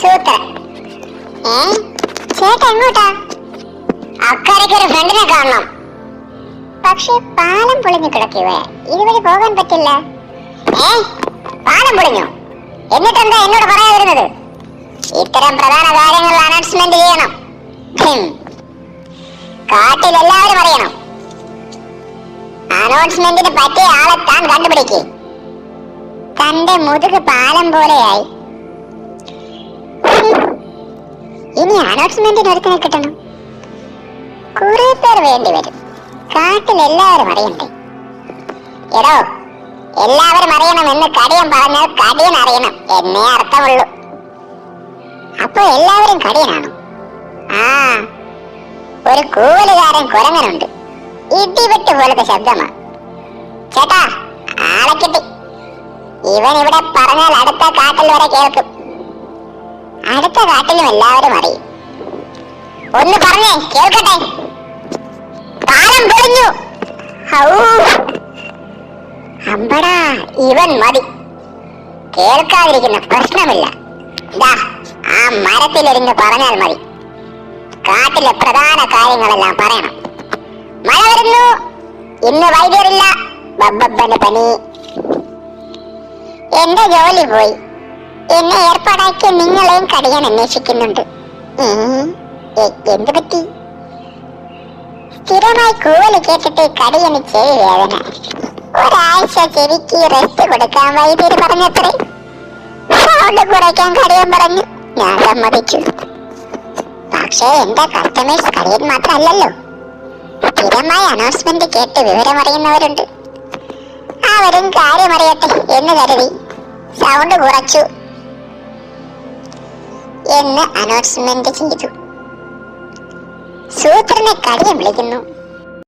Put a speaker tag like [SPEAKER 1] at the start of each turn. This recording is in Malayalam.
[SPEAKER 1] സൂത്രൻ ഏ? ചേട്ടൻ എങ്ങോട്ടാ അക്കരയ്ക്ക് ഫ്രണ്ടിനെ കാണണം. പക്ഷെ പാലം പൊളിഞ്ഞു കിടക്കുക ഇതുവഴി പോകാൻ പറ്റില്ല. ഏ? പാലം പൊളിഞ്ഞു. എന്നിട്ടെന്താ എന്നോട് പറയാതിരുന്നത് ഇത്തരം പ്രധാന കാര്യങ്ങൾ അനൗൺസ്മെന്റ് ചെയ്യണം. കാട്ടിൽ എല്ലാവരും അറിയണം. അനൗൺസ്മെന്റിന് പറ്റിയ ആളെ താൻ കണ്ടുപിടിക്കേ. തന്റെ മുതുക് പാലം പോലെയായി. ഇനി അനൗൺസ്മെന്റിന് ഒരുത്തിനെ കിട്ടണം. കുറെ പേർ വേണ്ടി വരും. കാട്ടിൽ എല്ലാവരും അറിയണ്ടേ? എടോ എല്ലാവരും അറിയണം എന്ന് കടിയൻ പറഞ്ഞാൽ കടിയൻ അറിയണം. എന്നേ അർത്ഥമുള്ളൂ. അപ്പൊ എല്ലാവരും കടിയനാണോ? ആ ഒരു കൂലുകാരൻ കുരങ്ങനുണ്ട്. ഇടിവെട്ട് പോലത്തെ ശബ്ദമാണ് ചേട്ടാ ആളെ കിട്ടി. ഇവൻ ഇവിടെ പറഞ്ഞാൽ അടുത്ത കാട്ടിൽ വരെ കേൾക്കും. അടുത്ത കാട്ടിലും എല്ലാവരും അറിയും. ഒന്ന് പറഞ്ഞേ കേൾക്കട്ടെ? പാലം പൊളിഞ്ഞു. അമ്പടാ ഇവൻ മതി. കേൾക്കാതിരിക്കുന്ന പ്രശ്നമില്ല. ദാ ആ മരത്തിലിരുന്ന് പറഞ്ഞാൽ മതി. കാട്ടിലെ പ്രധാന കാര്യങ്ങളെല്ലാം പറയണം. മഴ വരുന്നു. ഇന്ന് വൈകരില്ല പനി. എന്റെ ജോലി പോയി. എന്നെ ഏർപ്പാടാക്കി നിങ്ങളെയും കടിയാൻ അന്വേഷിക്കുന്നുണ്ട്. എന്ത് പറ്റി? സ്ഥിരമായി കൂവൽ കേട്ടിട്ട് കടിയന് ചെവി വേദന. ഒരാഴ്ച ചെവിക്ക് റെസ്റ്റ് കൊടുക്കാൻ വൈദ്യര് പറഞ്ഞത്രേ. സൗണ്ട് കുറയ്ക്കാൻ കടിയൻ പറഞ്ഞു. ഞാൻ സമ്മതിച്ചു. പക്ഷേ എന്റെ കസ്റ്റമേഴ്സ് കടിയൻ മാത്രമല്ലല്ലോ? സ്ഥിരമായി അനൗൺസ്മെന്റ് കേട്ട് വിവരമറിയുന്നവരുണ്ട്. അവരും കാര്യമറിയട്ടെ എന്ന് കരുതി. സൗണ്ട് കുറച്ചു. എന്ന് അനൗൺസ്മെന്റ് ചെയ്തു. സൂത്രനെ കടിയം വിളിക്കുന്നു.